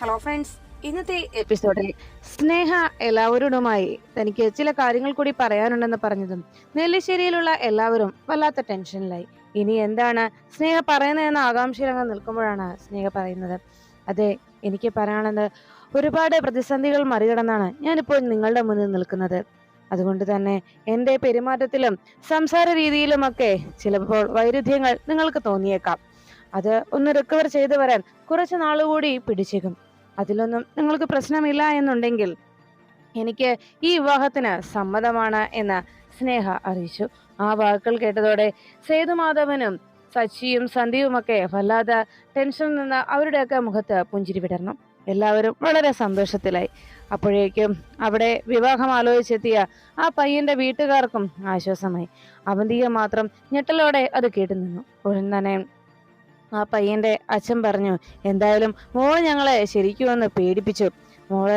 Hello friends ഇന്നത്തെ എപ്പിസോഡിൽ സ്നേഹ എല്ലാവരോടുമായി തനിക്ക് ചില കാര്യങ്ങൾ കൂടി പറയാനുണ്ടെന്ന് പറഞ്ഞതും നെല്ലിശ്ശേരിയിലുള്ള എല്ലാവരും വല്ലാത്ത ടെൻഷനിലായി. ഇനി എന്താണ് സ്നേഹ പറയുന്നതെന്ന ആകാംക്ഷയിൽ അങ്ങ് നിൽക്കുമ്പോഴാണ് സ്നേഹ പറയുന്നത്. അതെ എനിക്ക് പറയാനുള്ളത് ഒരുപാട് പ്രതിസന്ധികൾ മറികടന്നാണ് ഞാനിപ്പോൾ നിങ്ങളുടെ മുന്നിൽ നിൽക്കുന്നത്. അതുകൊണ്ട് തന്നെ എന്റെ പെരുമാറ്റത്തിലും സംസാര രീതിയിലുമൊക്കെ ചിലപ്പോൾ വൈരുദ്ധ്യങ്ങൾ നിങ്ങൾക്ക് തോന്നിയേക്കാം. അത് ഒന്ന് റിക്കവർ ചെയ്തു വരാൻ കുറച്ച് നാളുകൂടി പിടിച്ചേക്കും. അതിലൊന്നും നിങ്ങൾക്ക് പ്രശ്നമില്ല എന്നുണ്ടെങ്കിൽ എനിക്ക് ഈ വിവാഹത്തിന് സമ്മതമാണ് എന്ന് സ്നേഹ അറിയിച്ചു. ആ വാക്കുകൾ കേട്ടതോടെ സേതുമാധവനും സച്ചിയും സന്ധ്യയുമൊക്കെ വല്ലാതെ ടെൻഷനിൽ നിന്ന് അവരുടെയൊക്കെ മുഖത്ത് പുഞ്ചിരി വിടർന്നു. എല്ലാവരും വളരെ സന്തോഷത്തിലായി. അപ്പോഴേക്കും അവിടെ വിവാഹം ആലോചിച്ചെത്തിയ ആ പയ്യന്റെ വീട്ടുകാർക്കും ആശ്വാസമായി. അവന്തിക മാത്രം ഞെട്ടലോടെ അത് കേട്ടു നിന്നു ഉടൻ തന്നെ ആ പയ്യന്റെ അച്ഛൻ പറഞ്ഞു എന്തായാലും മോൾ ഞങ്ങളെ ശരിക്കും ഒന്ന് പേടിപ്പിച്ചു. മോൾ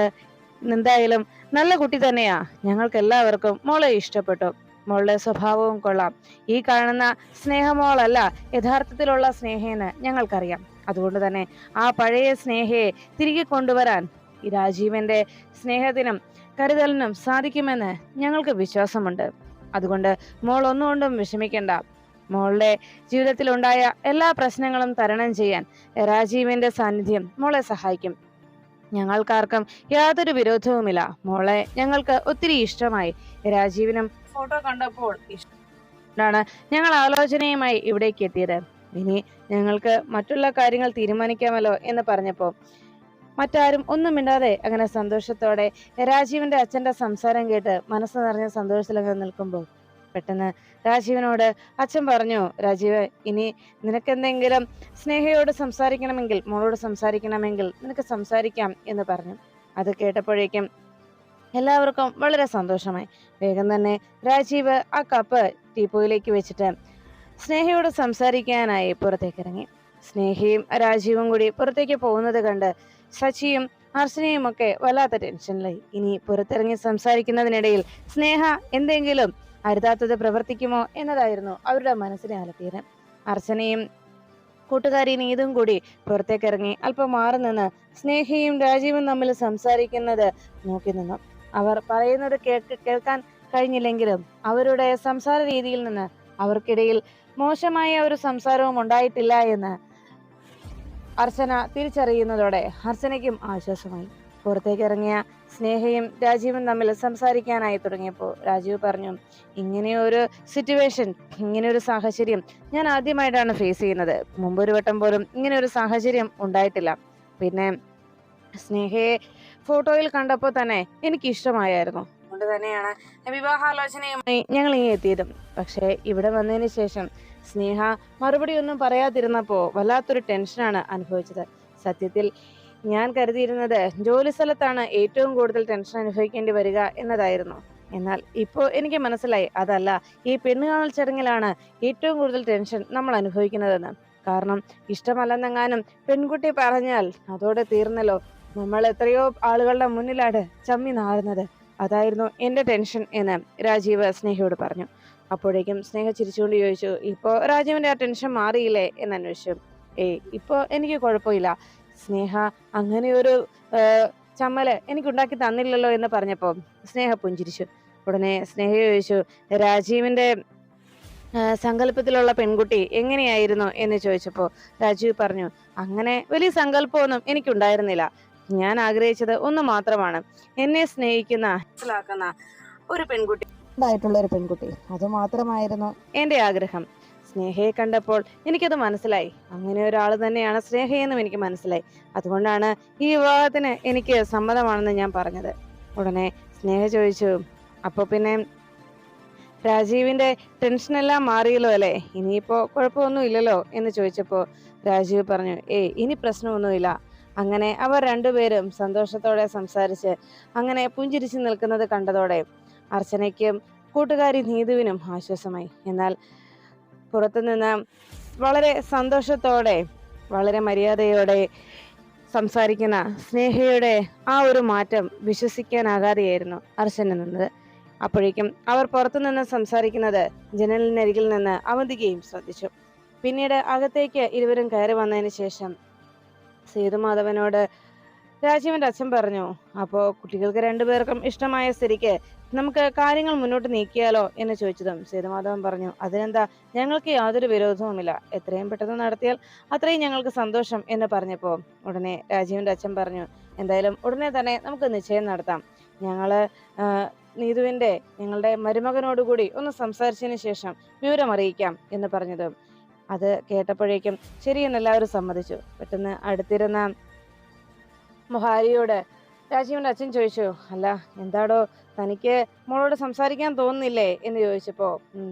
എന്തായാലും നല്ല കുട്ടി തന്നെയാ. ഞങ്ങൾക്ക് എല്ലാവർക്കും മോളെ ഇഷ്ടപ്പെട്ടു. മോളുടെ സ്വഭാവവും കൊള്ളാം. ഈ കാണുന്ന സ്നേഹമോളല്ല യഥാർത്ഥത്തിലുള്ള സ്നേഹയെന്ന് ഞങ്ങൾക്കറിയാം. അതുകൊണ്ട് തന്നെ ആ പഴയ സ്നേഹയെ തിരികെ കൊണ്ടുവരാൻ ഈ രാജീവന്റെ സ്നേഹത്തിനും കരുതലിനും സാധിക്കുമെന്ന് ഞങ്ങൾക്ക് വിശ്വാസമുണ്ട്. അതുകൊണ്ട് മോൾ ഒന്നുകൊണ്ടും വിഷമിക്കണ്ട. മോളുടെ ജീവിതത്തിൽ ഉണ്ടായ എല്ലാ പ്രശ്നങ്ങളും തരണം ചെയ്യാൻ രാജീവിന്റെ സാന്നിധ്യം മോളെ സഹായിക്കും. ഞങ്ങൾക്കാർക്കും യാതൊരു വിരോധവുമില്ല. മോളെ ഞങ്ങൾക്ക് ഒത്തിരി ഇഷ്ടമായി. രാജീവിനും ഫോട്ടോ കണ്ടപ്പോൾ ഇഷ്ടമാണ്. ഞങ്ങൾ ആലോചനയുമായി ഇവിടേക്ക് എത്തിയത്. ഇനി ഞങ്ങൾക്ക് മറ്റുള്ള കാര്യങ്ങൾ തീരുമാനിക്കാമല്ലോ എന്ന് പറഞ്ഞപ്പോൾ മറ്റാരും ഒന്നും മിണ്ടാതെ അങ്ങനെ സന്തോഷത്തോടെ രാജീവിന്റെ അച്ഛന്റെ സംസാരം കേട്ട് മനസ്സ് നിറഞ്ഞ സന്തോഷത്തിലങ്ങനെ നിൽക്കുമ്പോൾ പെട്ടെന്ന് രാജീവനോട് അച്ഛൻ പറഞ്ഞു രാജീവ് ഇനി നിനക്കെന്തെങ്കിലും സ്നേഹയോട് സംസാരിക്കണമെങ്കിൽ മോളോട് സംസാരിക്കണമെങ്കിൽ നിനക്ക് സംസാരിക്കാം എന്ന് പറഞ്ഞു. അത് കേട്ടപ്പോഴേക്കും എല്ലാവർക്കും വളരെ സന്തോഷമായി. വേഗം തന്നെ രാജീവ് ആ കപ്പ് ടീപ്പോയിലേക്ക് വെച്ചിട്ട് സ്നേഹയോട് സംസാരിക്കാനായി പുറത്തേക്ക് ഇറങ്ങി സ്നേഹയും രാജീവും കൂടി പുറത്തേക്ക് പോകുന്നത് കണ്ട് സച്ചിയും അർച്ചനയും ഒക്കെ വല്ലാത്ത ടെൻഷനിലായി ഇനി പുറത്തിറങ്ങി സംസാരിക്കുന്നതിനിടയിൽ സ്നേഹ എന്തെങ്കിലും അരുതാത്തത് പ്രവർത്തിക്കുമോ എന്നതായിരുന്നു അവരുടെ മനസ്സിലെ ആലത്തീരൻ അർച്ചനയും കൂട്ടുകാരി നീതും കൂടി പുറത്തേക്കിറങ്ങി അല്പം മാറി നിന്ന് സ്നേഹയും രാജീവും തമ്മിൽ സംസാരിക്കുന്നത് നോക്കി നിന്നു. അവർ പറയുന്നത് കേൾക്ക് കേൾക്കാൻ കഴിഞ്ഞില്ലെങ്കിലും അവരുടെ സംസാര രീതിയിൽ നിന്ന് അവർക്കിടയിൽ മോശമായ ഒരു സംസാരവും ഉണ്ടായിട്ടില്ല എന്ന് അർച്ചന തിരിച്ചറിയുന്നതോടെ അർച്ചനയ്ക്കും ആശ്വാസമായി. പുറത്തേക്ക് ഇറങ്ങിയ സ്നേഹയും രാജീവും തമ്മിൽ സംസാരിക്കാനായി തുടങ്ങിയപ്പോൾ രാജീവ് പറഞ്ഞു ഇങ്ങനെ ഒരു സിറ്റുവേഷൻ ഇങ്ങനെ ഒരു സാഹചര്യം ഞാൻ ആദ്യമായിട്ടാണ് ഫേസ് ചെയ്യുന്നത്. മുമ്പൊരു വട്ടം പോലും ഇങ്ങനെ ഒരു സാഹചര്യം ഉണ്ടായിട്ടില്ല. പിന്നെ സ്നേഹയെ ഫോട്ടോയിൽ കണ്ടപ്പോൾ തന്നെ എനിക്ക് ഇഷ്ടമായായിരുന്നു. അതുകൊണ്ട് തന്നെയാണ് വിവാഹാലോചനയുമായി ഞങ്ങൾ ഇങ്ങനെ എത്തിയതും. പക്ഷേ ഇവിടെ വന്നതിന് ശേഷം സ്നേഹ മറുപടി ഒന്നും പറയാതിരുന്നപ്പോൾ വല്ലാത്തൊരു ടെൻഷനാണ് അനുഭവിച്ചത്. സത്യത്തിൽ ഞാൻ കരുതിയിരുന്നത് ജോലി സ്ഥലത്താണ് ഏറ്റവും കൂടുതൽ ടെൻഷൻ അനുഭവിക്കേണ്ടി വരിക എന്നതായിരുന്നു. എന്നാൽ ഇപ്പോൾ എനിക്ക് മനസ്സിലായി അതല്ല ഈ പെണ്ണുകാണൽ ചടങ്ങിലാണ് ഏറ്റവും കൂടുതൽ ടെൻഷൻ നമ്മൾ അനുഭവിക്കുന്നതെന്ന്. കാരണം ഇഷ്ടമല്ലെന്നെങ്ങാനും പെൺകുട്ടി പറഞ്ഞാൽ അതോടെ തീർന്നല്ലോ. നമ്മൾ എത്രയോ ആളുകളുടെ മുന്നിലാണ് ചമ്മി നാറുന്നത്. അതായിരുന്നു എന്റെ ടെൻഷൻ എന്ന് രാജീവ് സ്നേഹയോട് പറഞ്ഞു. അപ്പോഴേക്കും സ്നേഹ ചിരിച്ചുകൊണ്ട് ചോദിച്ചു ഇപ്പോൾ രാജീവിന്റെ ആ ടെൻഷൻ മാറിയില്ലേ? എന്ന് അന്വേഷിച്ചു ഏയ് ഇപ്പോൾ എനിക്ക് കുഴപ്പമില്ല. സ്നേഹ അങ്ങനെ ഒരു ചമ്മൽ എനിക്ക് ഉണ്ടാക്കി തന്നില്ലല്ലോ എന്ന് പറഞ്ഞപ്പോൾ സ്നേഹ പുഞ്ചിരിച്ചു. ഉടനെ സ്നേഹ ചോദിച്ചു രാജീവിന്റെ സങ്കല്പത്തിലുള്ള പെൺകുട്ടി എങ്ങനെയായിരുന്നു? എന്ന് ചോദിച്ചപ്പോൾ രാജീവ് പറഞ്ഞു അങ്ങനെ വലിയ സങ്കല്പമൊന്നും എനിക്കുണ്ടായിരുന്നില്ല. ഞാൻ ആഗ്രഹിച്ചത് ഒന്ന് മാത്രമാണ്. എന്നെ സ്നേഹിക്കുന്ന മനസ്സിലാക്കുന്ന ഒരു പെൺകുട്ടി. ഉണ്ടായിട്ടുള്ള ഒരു പെൺകുട്ടി. അത് മാത്രമായിരുന്നു. എന്റെ ആഗ്രഹം. സ്നേഹയെ കണ്ടപ്പോൾ എനിക്കത് മനസ്സിലായി. അങ്ങനെ ഒരാൾ തന്നെയാണ് സ്നേഹയെന്നും എനിക്ക് മനസ്സിലായി. അതുകൊണ്ടാണ് ഈ വിവാഹത്തിന് എനിക്ക് സമ്മതമാണെന്ന് ഞാൻ പറഞ്ഞത്. ഉടനെ സ്നേഹ ചോദിച്ചു അപ്പോൾ പിന്നെ രാജീവിന്റെ ടെൻഷനെല്ലാം മാറിയല്ലോ അല്ലേ? ഇനിയിപ്പോൾ കുഴപ്പമൊന്നും ഇല്ലല്ലോ? എന്ന് ചോദിച്ചപ്പോൾ രാജീവ് പറഞ്ഞു ഏയ് ഇനി പ്രശ്നമൊന്നുമില്ല. അങ്ങനെ അവർ രണ്ടുപേരും സന്തോഷത്തോടെ സംസാരിച്ച് അങ്ങനെ പുഞ്ചിരിച്ച് നിൽക്കുന്നത് കണ്ടതോടെ അർച്ചനയ്ക്കും കൂട്ടുകാരി നീതുവിനും ആശ്വാസമായി. എന്നാൽ പുറത്തുനിന്ന് വളരെ സന്തോഷത്തോടെ വളരെ മര്യാദയോടെ സംസാരിക്കുന്ന സ്നേഹയുടെ ആ ഒരു മാറ്റം വിശ്വസിക്കാനാകാതെയായിരുന്നു അർച്ചന നിന്നത്. അപ്പോഴേക്കും അവർ പുറത്തുനിന്ന് സംസാരിക്കുന്നത് ജനലിനരികിൽ നിന്ന് അവന്തികയും ശ്രദ്ധിച്ചു. പിന്നീട് അകത്തേക്ക് ഇരുവരും കയറി വന്നതിന് ശേഷം സേതുമാധവനോട് രാജീവന്റെ അച്ഛൻ പറഞ്ഞു അപ്പോൾ കുട്ടികൾക്ക് രണ്ടുപേർക്കും ഇഷ്ടമായ സ്ഥിതിക്ക് നമുക്ക് കാര്യങ്ങൾ മുന്നോട്ട് നീക്കിയാലോ എന്ന് ചോദിച്ചതും സേതുമാധവൻ പറഞ്ഞു അതിനെന്താ? ഞങ്ങൾക്ക് യാതൊരു വിരോധവുമില്ല. എത്രയും പെട്ടെന്ന് നടത്തിയാൽ അത്രയും ഞങ്ങൾക്ക് സന്തോഷം എന്ന് പറഞ്ഞപ്പോൾ ഉടനെ രാജീവിന്റെ അച്ഛൻ പറഞ്ഞു എന്തായാലും ഉടനെ തന്നെ നമുക്ക് നിശ്ചയം നടത്താം. ഞങ്ങൾ നീതുവിന്റെ ഞങ്ങളുടെ മരുമകനോടുകൂടി ഒന്ന് സംസാരിച്ചതിന് ശേഷം വിവരം അറിയിക്കാം എന്ന് പറഞ്ഞതും. അത് കേട്ടപ്പോഴേക്കും ശരിയെന്ന് എല്ലാവരും സമ്മതിച്ചു. പെട്ടെന്ന് അടുത്തിരുന്ന മൊഹാരിയോട് രാജീവിന്റെ അച്ഛൻ ചോദിച്ചു അല്ല എന്താടോ തനിക്ക് മോളോട് സംസാരിക്കാൻ തോന്നുന്നില്ലേ? എന്ന് ചോദിച്ചപ്പോ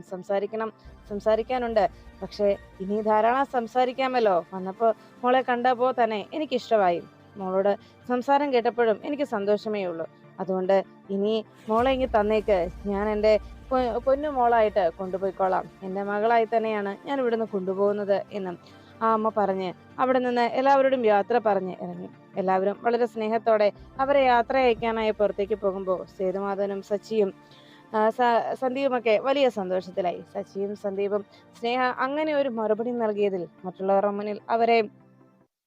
സംസാരിക്കണം സംസാരിക്കാനുണ്ട്. പക്ഷെ ഇനി ധാരാളം സംസാരിക്കാമല്ലോ. വന്നപ്പോ മോളെ കണ്ടപ്പോ തന്നെ എനിക്ക് ഇഷ്ടമായി മോളോട് സംസാരം കേട്ടപ്പോഴും എനിക്ക് സന്തോഷമേ ഉള്ളൂ. അതുകൊണ്ട് ഇനി മോളെ ഇങ്ങ് തന്നേക്ക്. ഞാൻ എന്റെ പൊന്നു മോളായിട്ട് കൊണ്ടുപോയിക്കോളാം. എന്റെ മകളായി തന്നെയാണ് ഞാൻ ഇവിടുന്ന് കൊണ്ടുപോകുന്നത് എന്നും ആ അമ്മ പറഞ്ഞ് അവിടെ നിന്ന് എല്ലാവരോടും യാത്ര പറഞ്ഞ് ഇറങ്ങി. എല്ലാവരും വളരെ സ്നേഹത്തോടെ അവരെ യാത്ര അയക്കാനായി പുറത്തേക്ക് പോകുമ്പോൾ സേതുമാധവനും സച്ചിയും സന്ദീപുമൊക്കെ വലിയ സന്തോഷത്തിലായി. സച്ചിയും സന്ദീപും സ്നേഹ അങ്ങനെ ഒരു മറുപടി നൽകിയതിൽ മറ്റുള്ളവരുടെ മുന്നിൽ അവരെ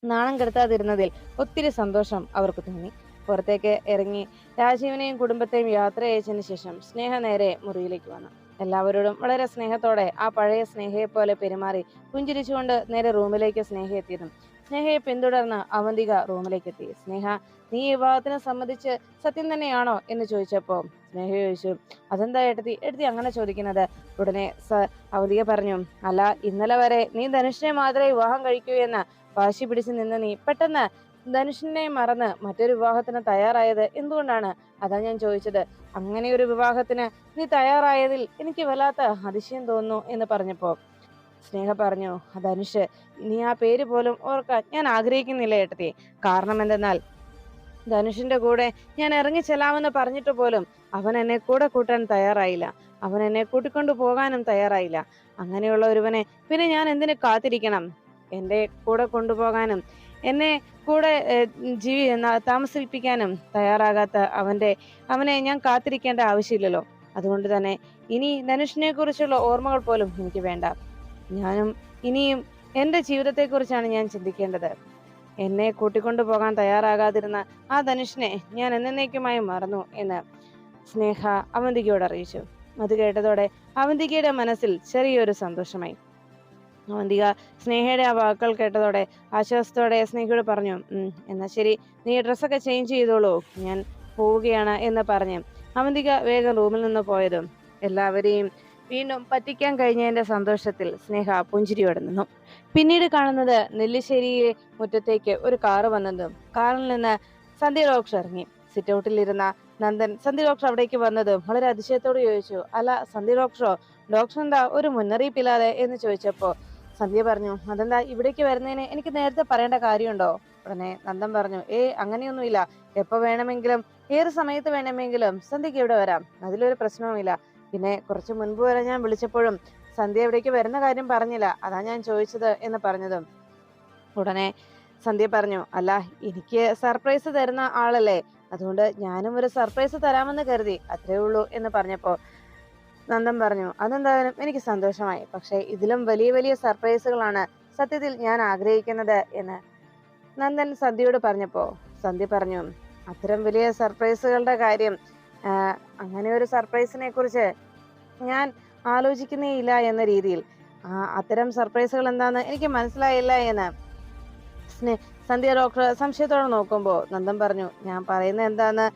നാണം കെടുത്താതിരുന്നതിൽ ഒത്തിരി സന്തോഷം അവർക്ക് തോന്നി. പുറത്തേക്ക് ഇറങ്ങി രാജീവിനെയും കുടുംബത്തെയും യാത്ര അയച്ചതിന് ശേഷം സ്നേഹ നേരെ മുറിയിലേക്ക് വന്നു. എല്ലാവരോടും വളരെ സ്നേഹത്തോടെ ആ പഴയ സ്നേഹയെ പോലെ പെരുമാറി പുഞ്ചിരിച്ചുകൊണ്ട് നേരെ റൂമിലേക്ക് സ്നേഹ എത്തിയതും സ്നേഹയെ പിന്തുടർന്ന് അവന്തിക റൂമിലേക്ക് എത്തി സ്നേഹ നീ ഈ വിവാഹത്തിനെ സംബന്ധിച്ച് സത്യം തന്നെയാണോ? എന്ന് ചോദിച്ചപ്പോ സ്നേഹ ചോദിച്ചു അതെന്താ എടുത്തി എടുത്തി അങ്ങനെ ചോദിക്കുന്നത്? ഉടനെ സ അവന്തിക പറഞ്ഞു അല്ല ഇന്നലെ വരെ നീ ധനുഷിനെ മാത്രമേ വിവാഹം കഴിക്കൂ എന്ന് വാശി പിടിച്ച് നിന്ന് നീ പെട്ടെന്ന് ധനുഷിനെ മറന്ന് മറ്റൊരു വിവാഹത്തിന് തയ്യാറായത് എന്തുകൊണ്ടാണ്? അതാ ഞാൻ ചോദിച്ചത്. അങ്ങനെ ഒരു വിവാഹത്തിന് നീ തയ്യാറായതിൽ എനിക്ക് വല്ലാത്ത അതിശയം തോന്നുന്നു എന്ന് പറഞ്ഞപ്പോ സ്നേഹ പറഞ്ഞു ധനുഷ് നീ ആ പേര് പോലും ഓർക്കാൻ ഞാൻ ആഗ്രഹിക്കുന്നില്ല ഏട്ടത്തി. കാരണം എന്തെന്നാൽ ധനുഷിന്റെ കൂടെ ഞാൻ ഇറങ്ങി ചെല്ലാമെന്ന് പറഞ്ഞിട്ട് പോലും അവൻ എന്നെ കൂടെ കൂട്ടാൻ തയ്യാറായില്ല. അവൻ എന്നെ കൂട്ടിക്കൊണ്ടു പോകാനും തയ്യാറായില്ല. അങ്ങനെയുള്ള ഒരുവനെ പിന്നെ ഞാൻ എന്തിനു കാത്തിരിക്കണം? എന്റെ കൂടെ കൊണ്ടുപോകാനും എന്നെ കൂടെ ജീവി താമസിപ്പിക്കാനും തയ്യാറാകാത്ത അവന്റെ അവനെ ഞാൻ കാത്തിരിക്കേണ്ട ആവശ്യമില്ലല്ലോ. അതുകൊണ്ട് തന്നെ ഇനി ധനുഷിനെ കുറിച്ചുള്ള ഓർമ്മകൾ പോലും എനിക്ക് വേണ്ട. ഞാനും ഇനിയും എന്റെ ജീവിതത്തെക്കുറിച്ചാണ് ഞാൻ ചിന്തിക്കേണ്ടത്. എന്നെ കൂട്ടിക്കൊണ്ടു പോകാൻ തയ്യാറാകാതിരുന്ന ആ ധനുഷിനെ ഞാൻ എന്നേക്കുമായി മറന്നു എന്ന് സ്നേഹ അവന്തികയോട് അറിയിച്ചു. അത് കേട്ടതോടെ അവന്തികയുടെ മനസ്സിൽ ചെറിയൊരു സന്തോഷമായി. അവന്തിക സ്നേഹയുടെ ആ വാക്കുകൾ കേട്ടതോടെ ആശ്വാസത്തോടെ സ്നേഹയോട് പറഞ്ഞു "ഉം, എന്നാ ശരി നീ ഡ്രസ്സൊക്കെ ചേഞ്ച് ചെയ്തോളൂ ഞാൻ പോവുകയാണ് എന്ന് പറഞ്ഞ് അവന്തിക വേഗം റൂമിൽ നിന്ന് പോയതും എല്ലാവരെയും വീണ്ടും പറ്റിക്കാൻ കഴിഞ്ഞതിന്റെ സന്തോഷത്തിൽ സ്നേഹ പുഞ്ചിരിയോടെ നിന്നു പിന്നീട് കാണുന്നത് നെല്ലിശ്ശേരിയിലെ മുറ്റത്തേക്ക് ഒരു കാറ് വന്നതും കാറിൽ നിന്ന് സന്ധ്യ ഡോക്ടർ ഇറങ്ങി. സിറ്റ് ഔട്ടിലിരുന്ന നന്ദൻ സന്ധ്യ ഡോക്ടർ അവിടേക്ക് വന്നതും വളരെ അതിശയത്തോട് ചോദിച്ചു അല്ല സന്ധ്യ ഡോക്ടറോ? ഡോക്ടർ എന്താ ഒരു മുന്നറിയിപ്പില്ലാതെ? എന്ന് ചോദിച്ചപ്പോ സന്ധ്യ പറഞ്ഞു അതെന്താ ഇവിടേക്ക് വരുന്നതിന് എനിക്ക് നേരത്തെ പറയേണ്ട കാര്യമുണ്ടോ? ഉടനെ നന്ദൻ പറഞ്ഞു ഏ അങ്ങനെയൊന്നുമില്ല. എപ്പോ വേണമെങ്കിലും ഏത് സമയത്ത് വേണമെങ്കിലും സന്ധ്യക്ക് ഇവിടെ വരാം. അതിലൊരു പ്രശ്നവുമില്ല. പിന്നെ കുറച്ച് മുൻപ് വരെ ഞാൻ വിളിച്ചപ്പോഴും സന്ധ്യ ഇവിടേക്ക് വരുന്ന കാര്യം പറഞ്ഞില്ല. അതാ ഞാൻ ചോദിച്ചത് എന്ന് പറഞ്ഞതും. ഉടനെ സന്ധ്യ പറഞ്ഞു അല്ല എനിക്ക് സർപ്രൈസ് തരുന്ന ആളല്ലേ? അതുകൊണ്ട് ഞാനും ഒരു സർപ്രൈസ് തരാമെന്ന് കരുതി. അത്രേ ഉള്ളൂ എന്ന് പറഞ്ഞപ്പോ നന്ദൻ പറഞ്ഞു അതെന്തായാലും എനിക്ക് സന്തോഷമായി. പക്ഷേ ഇതിലും വലിയ വലിയ സർപ്രൈസുകളാണ് സത്യത്തിൽ ഞാൻ ആഗ്രഹിക്കുന്നത് എന്ന് നന്ദൻ സന്ധ്യയോട് പറഞ്ഞപ്പോ സന്ധ്യ പറഞ്ഞു അത്തരം വലിയ സർപ്രൈസുകളുടെ കാര്യം അങ്ങനെ ഒരു സർപ്രൈസിനെ കുറിച്ച് ഞാൻ ആലോചിക്കുന്നേ ഇല്ല എന്ന രീതിയിൽ. അത്തരം സർപ്രൈസുകൾ എന്താന്ന് എനിക്ക് മനസ്സിലായില്ല എന്ന് സ്നേ സന്ധ്യ ഡോക്ടർ സംശയത്തോടെ നോക്കുമ്പോൾ നന്ദൻ പറഞ്ഞു ഞാൻ പറയുന്നത് എന്താന്ന്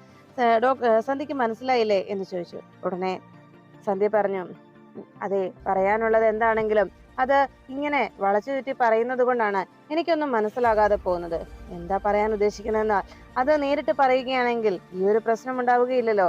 സന്ധ്യക്ക് മനസ്സിലായില്ലേ? എന്ന് ചോദിച്ചു. ഉടനെ സന്ധ്യ പറഞ്ഞു "ഉം, അതെ പറയാനുള്ളത് എന്താണെങ്കിലും അത് ഇങ്ങനെ വളച്ചു ചുറ്റി പറയുന്നത് കൊണ്ടാണ് എനിക്കൊന്നും മനസ്സിലാകാതെ പോകുന്നത്. എന്താ പറയാൻ ഉദ്ദേശിക്കുന്നതെന്നാൽ അത് നേരിട്ട് പറയുകയാണെങ്കിൽ ഈ ഒരു പ്രശ്നം ഉണ്ടാവുകയില്ലല്ലോ.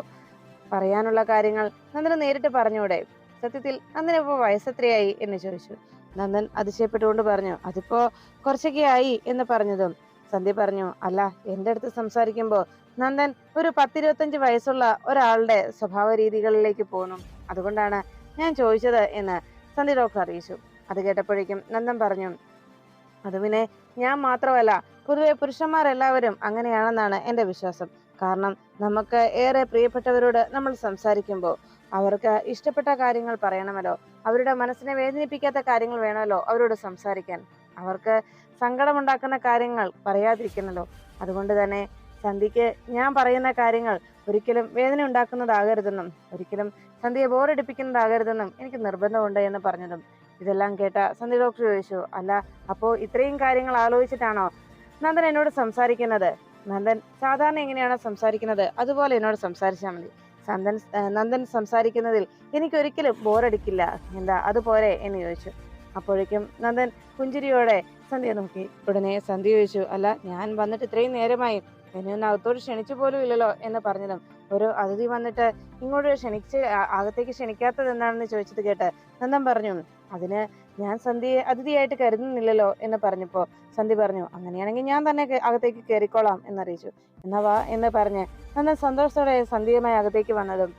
പറയാനുള്ള കാര്യങ്ങൾ നന്ദന് നേരിട്ട് പറഞ്ഞൂടെ? സത്യത്തിൽ നന്ദന് ഇപ്പോ വയസ്സത്രയായി എന്ന് ചോദിച്ചു. നന്ദൻ അതിശയപ്പെട്ടുകൊണ്ട് പറഞ്ഞു അതിപ്പോ കുറച്ചൊക്കെ ആയി എന്ന് പറഞ്ഞതും സന്ധ്യ പറഞ്ഞു അല്ല എന്റെ അടുത്ത് സംസാരിക്കുമ്പോൾ നന്ദൻ ഒരു പത്തിരുപത്തഞ്ച് വയസ്സുള്ള ഒരാളുടെ സ്വഭാവ രീതികളിലേക്ക് പോകുന്നു. അതുകൊണ്ടാണ് ഞാൻ ചോദിച്ചത് എന്ന് സന്ധ്യ ഡോക്ടർ അറിയിച്ചു. അത് കേട്ടപ്പോഴേക്കും നന്ദൻ പറഞ്ഞു അത് പിന്നെ ഞാൻ മാത്രമല്ല പൊതുവെ പുരുഷന്മാരെല്ലാവരും അങ്ങനെയാണെന്നാണ് എന്റെ വിശ്വാസം. കാരണം നമുക്ക് ഏറെ പ്രിയപ്പെട്ടവരോട് നമ്മൾ സംസാരിക്കുമ്പോൾ അവർക്ക് ഇഷ്ടപ്പെട്ട കാര്യങ്ങൾ പറയണമല്ലോ അവരുടെ മനസ്സിനെ വേദനിപ്പിക്കാത്ത കാര്യങ്ങൾ വേണമല്ലോ അവരോട് സംസാരിക്കാൻ. അവർക്ക് സങ്കടമുണ്ടാക്കുന്ന കാര്യങ്ങൾ പറയാതിരിക്കണല്ലോ അതുകൊണ്ട് തന്നെ സന്ധ്യയ്ക്ക് ഞാൻ പറയുന്ന കാര്യങ്ങൾ ഒരിക്കലും വേദന ഉണ്ടാക്കുന്നതാകരുതെന്നും ഒരിക്കലും സന്ധ്യയെ ബോറടിപ്പിക്കുന്നതാകരുതെന്നും എനിക്ക് നിർബന്ധമുണ്ട് എന്ന് പറഞ്ഞതും ഇതെല്ലാം കേട്ട സന്ധി ഡോക്ടർ ചോദിച്ചു അല്ല അപ്പോൾ ഇത്രയും കാര്യങ്ങൾ ആലോചിച്ചിട്ടാണോ നന്ദൻ എന്നോട് സംസാരിക്കുന്നത്? നന്ദൻ സാധാരണ എങ്ങനെയാണോ സംസാരിക്കുന്നത്? അതുപോലെ എന്നോട് സംസാരിച്ചാൽ മതി. നന്ദൻ ഏഹ് നന്ദൻ സംസാരിക്കുന്നതിൽ എനിക്കൊരിക്കലും ബോറടിക്കില്ല. എന്താ അതുപോലെ? എന്ന് ചോദിച്ചു. അപ്പോഴേക്കും നന്ദൻ പുഞ്ചിരിയോടെ സന്ധ്യ നോക്കി. ഉടനെ സന്ധ്യ ചോദിച്ചു അല്ല ഞാൻ വന്നിട്ട് ഇത്രയും നേരമായി. എന്നെ ഒന്ന് അകത്തോട് ക്ഷണിച്ചു പോലും ഇല്ലല്ലോ? എന്ന് പറഞ്ഞതും ഒരു അതിഥി വന്നിട്ട് ഇങ്ങോട്ട് ക്ഷണിച്ച് അകത്തേക്ക് ക്ഷണിക്കാത്തത് എന്താണെന്ന് ചോദിച്ചത് കേട്ട് നന്ദൻ പറഞ്ഞു അതിന് ഞാൻ സന്ധ്യയെ അതിഥിയായിട്ട് കരുതുന്നില്ലല്ലോ എന്ന് പറഞ്ഞപ്പോ സന്ധ്യ പറഞ്ഞു അങ്ങനെയാണെങ്കിൽ ഞാൻ തന്നെ അകത്തേക്ക് കയറിക്കോളാം എന്നറിയിച്ചു. എന്നാ വാ എന്ന് പറഞ്ഞ് നന്ദൻ സന്തോഷത്തോടെ സന്ധ്യയുമായി അകത്തേക്ക് വന്നതും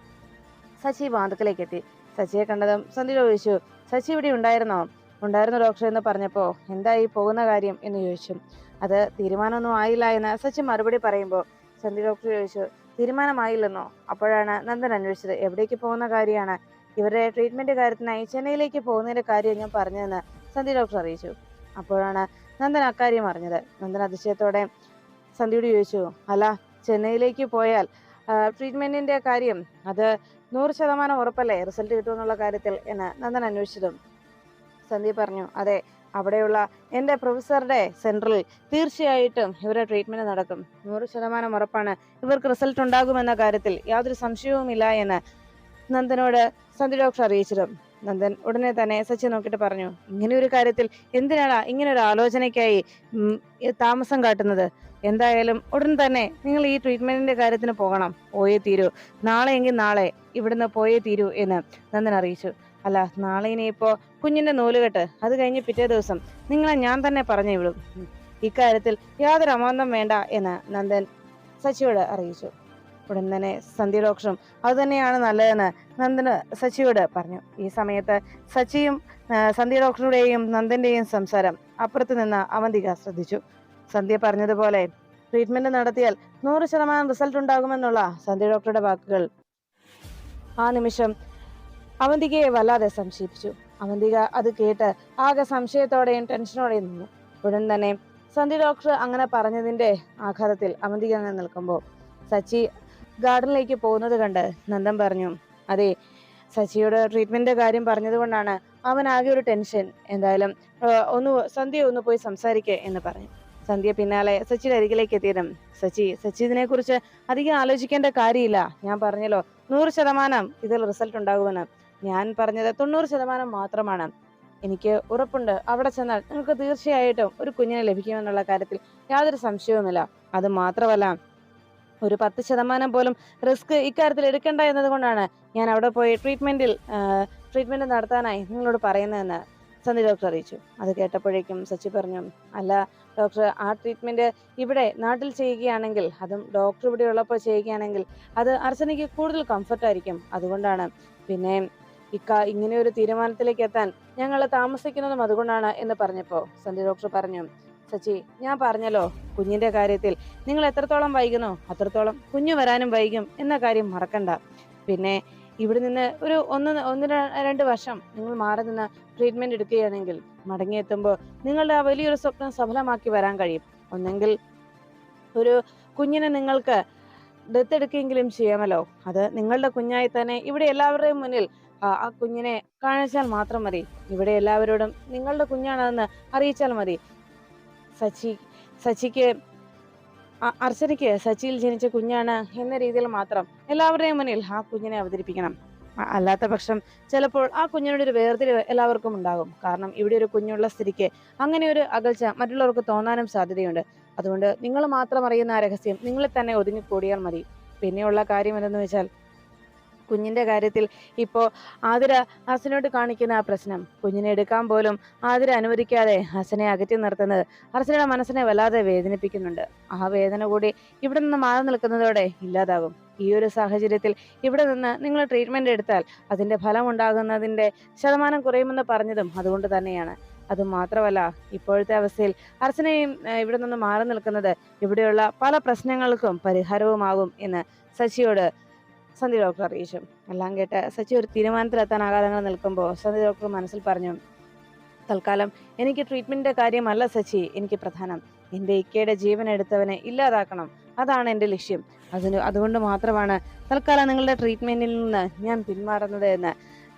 ശശി വാതുക്കലേക്ക് എത്തി ശശിയെ കണ്ടതും സന്ധ്യ ചോദിച്ചു ശശി ഇവിടെ ഉണ്ടായിരുന്നോ? ഉണ്ടായിരുന്നു ഡോക്ടർ എന്ന് പറഞ്ഞപ്പോ എന്തായി പോകുന്ന കാര്യം? എന്ന് ചോദിച്ചു. അത് തീരുമാനമൊന്നും ആയില്ല എന്ന് സച്ചി മറുപടി പറയുമ്പോൾ സന്ധ്യ ഡോക്ടർ ചോദിച്ചു തീരുമാനമായില്ലെന്നോ? അപ്പോഴാണ് നന്ദൻ അന്വേഷിച്ചത് എവിടേക്ക് പോകുന്ന കാര്യമാണ്? ഇവരുടെ ട്രീറ്റ്മെന്റ് കാര്യത്തിനായി ചെന്നൈയിലേക്ക് പോകുന്നതിന്റെ കാര്യം ഞാൻ പറഞ്ഞതെന്ന് സന്ധ്യ ഡോക്ടർ അറിയിച്ചു. അപ്പോഴാണ് നന്ദൻ അക്കാര്യം അറിഞ്ഞത്. നന്ദൻ അതിശയത്തോടെ സന്ധ്യയോട് ചോദിച്ചു അല്ല ചെന്നൈയിലേക്ക് പോയാൽ ട്രീറ്റ്മെന്റിന്റെ കാര്യം അത് നൂറ് ശതമാനം ഉറപ്പല്ലേ? റിസൾട്ട് കിട്ടുമെന്നുള്ള കാര്യത്തിൽ? എന്ന് നന്ദൻ അന്വേഷിച്ചതും സന്ധ്യ പറഞ്ഞു അതെ അവിടെയുള്ള എന്റെ പ്രൊഫസറുടെ സെന്ററിൽ തീർച്ചയായിട്ടും ഇവരുടെ ട്രീറ്റ്മെന്റ് നടക്കും. നൂറ് ശതമാനം ഉറപ്പാണ് ഇവർക്ക് റിസൾട്ട് ഉണ്ടാകുമെന്ന കാര്യത്തിൽ യാതൊരു സംശയവുമില്ല എന്ന് നന്ദനോട് സന്ധ്യ ഡോക്ടർ അറിയിച്ചതും. നന്ദൻ ഉടനെ തന്നെ സച്ചി നോക്കിയിട്ട് പറഞ്ഞു ഇങ്ങനെ ഒരു കാര്യത്തിൽ എന്തിനാണ് ഇങ്ങനെ ഒരു ആലോചനയ്ക്കായി താമസം കാട്ടുന്നത്? എന്തായാലും ഉടൻ തന്നെ നിങ്ങൾ ഈ ട്രീറ്റ്മെന്റിന്റെ കാര്യത്തിന് പോകണം. പോയേ തീരൂ. നാളെ എങ്കിൽ നാളെ ഇവിടുന്ന് പോയേ തീരൂ എന്ന് നന്ദൻ അറിയിച്ചു. അല്ല നാളെ ഇനിയിപ്പോ കുഞ്ഞിന്റെ നൂലുകെട്ട്. അത് കഴിഞ്ഞ് പിറ്റേ ദിവസം നിങ്ങളെ ഞാൻ തന്നെ പറഞ്ഞു വിടും. ഇക്കാര്യത്തിൽ യാതൊരു അമാന്തം വേണ്ട എന്ന് നന്ദൻ സച്ചിയോട് അറിയിച്ചു. ഉടൻ തന്നെ സന്ധ്യ ഡോക്ടറും അത് തന്നെയാണ് നല്ലതെന്ന് നന്ദന് സച്ചിയോട് പറഞ്ഞു. ഈ സമയത്ത് സച്ചിയും ആ, സന്ധ്യ ഡോക്ടറുടെയും നന്ദന്റെയും സംസാരം അപ്പുറത്ത് നിന്ന് അവന്തിക ശ്രദ്ധിച്ചു. സന്ധ്യ പറഞ്ഞതുപോലെ ട്രീറ്റ്മെന്റ് നടത്തിയാൽ നൂറ് ശതമാനം റിസൾട്ട് ഉണ്ടാകുമെന്നുള്ള സന്ധ്യ ഡോക്ടറുടെ വാക്കുകൾ ആ നിമിഷം അവന്തികയെ വല്ലാതെ സംശയിപ്പിച്ചു. അവന്തിക അത് കേട്ട് ആകെ സംശയത്തോടെയും ടെൻഷനോടെയും നിന്നു. ഉടൻ തന്നെ സന്ധ്യ ഡോക്ടർ അങ്ങനെ പറഞ്ഞതിന്റെ ആഘാതത്തിൽ അവന്തിക അങ്ങനെ നിൽക്കുമ്പോൾ സച്ചി ഗാർഡനിലേക്ക് പോകുന്നത് കണ്ട് നന്ദൻ പറഞ്ഞു അതെ ശശിയുടെ ട്രീറ്റ്മെന്റിന്റെ കാര്യം പറഞ്ഞതുകൊണ്ടാണ് അവൻ ആകെ ഒരു ടെൻഷൻ എന്തായാലും ഒന്ന് സന്ധ്യ ഒന്ന് പോയി സംസാരിക്കേ എന്ന് പറഞ്ഞു. സന്ധ്യ പിന്നാലെ സച്ചിയുടെ അരികിലേക്ക് എത്തിയതും സച്ചി സച്ചി ഇതിനെ കുറിച്ച് അധികം ആലോചിക്കേണ്ട കാര്യമില്ല. ഞാൻ പറഞ്ഞല്ലോ നൂറ് ശതമാനം ഇതിൽ റിസൾട്ട് ഉണ്ടാകുമെന്ന്. ഞാൻ പറഞ്ഞത് തൊണ്ണൂറ് ശതമാനം മാത്രമാണ്. എനിക്ക് ഉറപ്പുണ്ട് അവിടെ ചെന്നാൽ നിങ്ങൾക്ക് തീർച്ചയായിട്ടും ഒരു കുഞ്ഞിനെ ലഭിക്കുമെന്നുള്ള കാര്യത്തിൽ യാതൊരു സംശയവുമില്ല. അത് മാത്രമല്ല ഒരു പത്ത് ശതമാനം പോലും റിസ്ക് ഇക്കാര്യത്തിൽ എടുക്കണ്ട എന്നതുകൊണ്ടാണ് ഞാൻ അവിടെ പോയി ട്രീറ്റ്മെന്റിൽ ട്രീറ്റ്മെന്റ് നടത്താനായി നിങ്ങളോട് പറയുന്നതെന്ന് സന്ധി ഡോക്ടർ അറിയിച്ചു. അത് കേട്ടപ്പോഴേക്കും സച്ചി പറഞ്ഞു അല്ല ഡോക്ടർ ആ ട്രീറ്റ്മെന്റ് ഇവിടെ നാട്ടിൽ ചെയ്യുകയാണെങ്കിൽ അതും ഡോക്ടർ ഇവിടെ ഉള്ളപ്പോൾ ചെയ്യുകയാണെങ്കിൽ അത് അർച്ചനയ്ക്ക് കൂടുതൽ കംഫർട്ട് ആയിരിക്കും. അതുകൊണ്ടാണ് പിന്നെ ഇക്ക ഇങ്ങനെ ഒരു തീരുമാനത്തിലേക്ക് എത്താൻ ഞങ്ങൾ താമസിക്കുന്നതും അതുകൊണ്ടാണ് എന്ന് പറഞ്ഞപ്പോൾ സന്ധി ഡോക്ടർ പറഞ്ഞു സച്ചി ഞാൻ പറഞ്ഞല്ലോ കുഞ്ഞിന്റെ കാര്യത്തിൽ നിങ്ങൾ എത്രത്തോളം വൈകുന്നോ അത്രത്തോളം കുഞ്ഞു വരാനും വൈകും എന്ന കാര്യം മറക്കണ്ട. പിന്നെ ഇവിടെ നിന്ന് ഒരു ഒന്ന് ഒന്ന് രണ്ട് വർഷം നിങ്ങൾ മാറി നിന്ന് ട്രീറ്റ്മെന്റ് എടുക്കുകയാണെങ്കിൽ മടങ്ങിയെത്തുമ്പോൾ നിങ്ങളുടെ ആ വലിയൊരു സ്വപ്നം സഫലമാക്കി വരാൻ കഴിയും. ഒന്നെങ്കിൽ ഒരു കുഞ്ഞിനെ നിങ്ങൾക്ക് ദത്തെടുക്കെങ്കിലും ചെയ്യാമല്ലോ. അത് നിങ്ങളുടെ കുഞ്ഞായി തന്നെ ഇവിടെ എല്ലാവരുടെയും മുന്നിൽ ആ കുഞ്ഞിനെ കാണിച്ചാൽ മാത്രം മതി. ഇവിടെ എല്ലാവരോടും നിങ്ങളുടെ കുഞ്ഞാണെന്ന് അറിയിച്ചാൽ മതി. സച്ചി സച്ചിക്ക് അർച്ചനയ്ക്ക് സച്ചിയിൽ ജനിച്ച കുഞ്ഞാണ് എന്ന രീതിയിൽ മാത്രം എല്ലാവരുടെയും മുന്നിൽ ആ കുഞ്ഞിനെ അവതരിപ്പിക്കണം. അല്ലാത്ത പക്ഷം ചിലപ്പോൾ ആ കുഞ്ഞിനോട് ഒരു വേർതിരിവ് എല്ലാവർക്കും ഉണ്ടാകും. കാരണം ഇവിടെ ഒരു കുഞ്ഞുള്ള സ്ഥിതിക്ക് അങ്ങനെ ഒരു അകൽച്ച മറ്റുള്ളവർക്ക് തോന്നാനും സാധ്യതയുണ്ട്. അതുകൊണ്ട് നിങ്ങൾ മാത്രം അറിയുന്ന ആ രഹസ്യം നിങ്ങളെ തന്നെ ഒതുങ്ങിക്കൂടിയാൽ മതി. പിന്നെയുള്ള കാര്യം എന്തെന്ന് വെച്ചാൽ കുഞ്ഞിന്റെ കാര്യത്തിൽ ഇപ്പോ ആതിര ഹസനോട് കാണിക്കുന്ന ആ പ്രശ്നം. കുഞ്ഞിനെ എടുക്കാൻ പോലും ആതിര അനുവദിക്കാതെ ഹസനെ അകറ്റി നിർത്തുന്നത് ഹസനയുടെ മനസ്സിനെ വല്ലാതെ വേദനിപ്പിക്കുന്നുണ്ട്. ആ വേദന കൂടി ഇവിടെ നിന്ന് മാറി നിൽക്കുന്നതോടെ ഇല്ലാതാകും. ഈ ഒരു സാഹചര്യത്തിൽ ഇവിടെ നിന്ന് നിങ്ങൾ ട്രീറ്റ്മെന്റ് എടുത്താൽ അതിന്റെ ഫലം ഉണ്ടാകുന്നതിന്റെ ശതമാനം കുറയുമെന്ന് പറഞ്ഞതും അതുകൊണ്ട് തന്നെയാണ്. അത് മാത്രമല്ല ഇപ്പോഴത്തെ അവസ്ഥയിൽ അർച്ചനയും ഇവിടെ നിന്ന് മാറി നിൽക്കുന്നത് ഇവിടെയുള്ള പല പ്രശ്നങ്ങൾക്കും പരിഹാരവുമാകും എന്ന് സച്ചിയോട് സന്ധി ഡോക്ടർ അറിയിച്ചു. എല്ലാം കേട്ട് സച്ചി ഒരു തീരുമാനത്തിലെത്താനാകാതെ നിൽക്കുമ്പോൾ സന്ധി ഡോക്ടർ മനസ്സിൽ പറഞ്ഞു തൽക്കാലം എനിക്ക് ട്രീറ്റ്മെന്റിന്റെ കാര്യമല്ല സച്ചി എനിക്ക് പ്രധാനം. എന്റെ ഇക്കയുടെ ജീവൻ എടുത്തവനെ ഇല്ലാതാക്കണം. അതാണ് എന്റെ ലക്ഷ്യം. അതിന് അതുകൊണ്ട് മാത്രമാണ് തൽക്കാലം നിങ്ങളുടെ ട്രീറ്റ്മെന്റിൽ നിന്ന് ഞാൻ പിന്മാറുന്നത് എന്ന്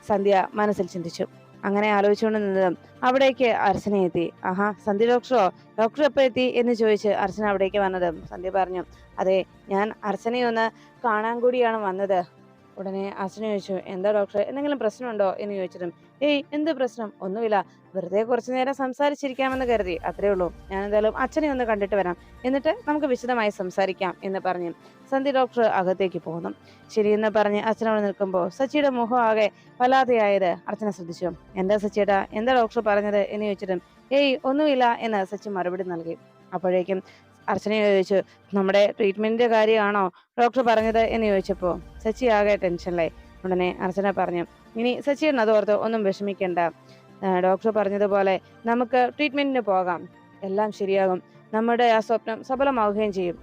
സന്ധ്യ മനസ്സിൽ ചിന്തിച്ചു. അങ്ങനെ ആലോചിച്ചുകൊണ്ട് നിന്നത്. അവിടേക്ക് അർച്ചന എത്തി. ആഹാ സന്ധ്യ ഡോക്ടറോ? ഡോക്ടർ എപ്പോ എത്തി? എന്ന് ചോദിച്ച് അർച്ചന അവിടേക്ക് വന്നത്. സന്ധ്യ പറഞ്ഞു അതെ ഞാൻ അർച്ചനയൊന്ന് കാണാൻ കൂടിയാണ് വന്നത്. ഉടനെ അച്ഛനെ ചോദിച്ചു എന്താ ഡോക്ടർ എന്തെങ്കിലും പ്രശ്നമുണ്ടോ? എന്ന് ചോദിച്ചതും ഏയ് എന്ത് പ്രശ്നം? ഒന്നുമില്ല. വെറുതെ കുറച്ചു നേരം സംസാരിച്ചിരിക്കാമെന്ന് കരുതി. അത്രേ ഉള്ളൂ. ഞാൻ എന്തായാലും അച്ഛനെ ഒന്ന് കണ്ടിട്ട് വരാം. എന്നിട്ട് നമുക്ക് വിശദമായി സംസാരിക്കാം എന്ന് പറഞ്ഞു. സന്ധ്യ ഡോക്ടർ അകത്തേക്ക് പോകുന്നു ശരിയെന്ന് പറഞ്ഞ് അച്ഛനോട് നിൽക്കുമ്പോൾ സച്ചിയുടെ മുഖം ആകെ വല്ലാതെയായത് അർച്ചന ശ്രദ്ധിച്ചു. എന്താ സച്ചിയേട്ടാ? എന്താ ഡോക്ടർ പറഞ്ഞത്? എന്ന് ചോദിച്ചിട്ടും ഏയ് ഒന്നുമില്ല എന്ന് സച്ചി മറുപടി നൽകി. അപ്പോഴേക്കും അർച്ചന ചോദിച്ചു നമ്മുടെ ട്രീറ്റ്മെന്റിന്റെ കാര്യമാണോ? ഡോക്ടർ പറഞ്ഞത് എന്ന് ചോദിച്ചപ്പോൾ സച്ചി ആകെ ടെൻഷനിലായി ഉടനെ അർച്ചന പറഞ്ഞു ഇനി സച്ചി സച്ചിൻ അതോർത്ത് ഒന്നും വിഷമിക്കേണ്ട. ഡോക്ടർ പറഞ്ഞതുപോലെ നമുക്ക് ട്രീറ്റ്മെന്റിന് പോകാം. എല്ലാം ശരിയാകും. നമ്മുടെ ആ സ്വപ്നം സഫലമാവുകയും ചെയ്യും.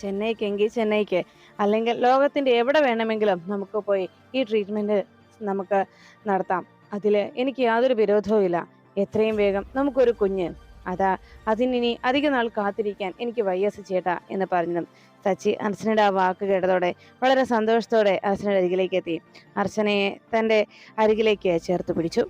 ചെന്നൈക്കെങ്കിൽ ചെന്നൈക്ക്. അല്ലെങ്കിൽ ലോകത്തിന്റെ എവിടെ വേണമെങ്കിലും നമുക്ക് പോയി ഈ ട്രീറ്റ്മെന്റ് നമുക്ക് നടത്താം. അതിൽ എനിക്ക് യാതൊരു വിരോധവും ഇല്ല എത്രയും വേഗം നമുക്കൊരു കുഞ്ഞ് അതാ അതിനി അധിക നാൾ കാത്തിരിക്കാൻ എനിക്ക് വയ്യസ് ചേട്ടാ എന്ന് പറഞ്ഞു സച്ചി അർച്ചനയുടെ ആ വാക്ക് കേട്ടതോടെ വളരെ സന്തോഷത്തോടെ അർച്ചനയുടെ അരികിലേക്ക് എത്തി. അർച്ചനയെ തന്റെ അരികിലേക്ക് ചേർത്ത് പിടിച്ചു.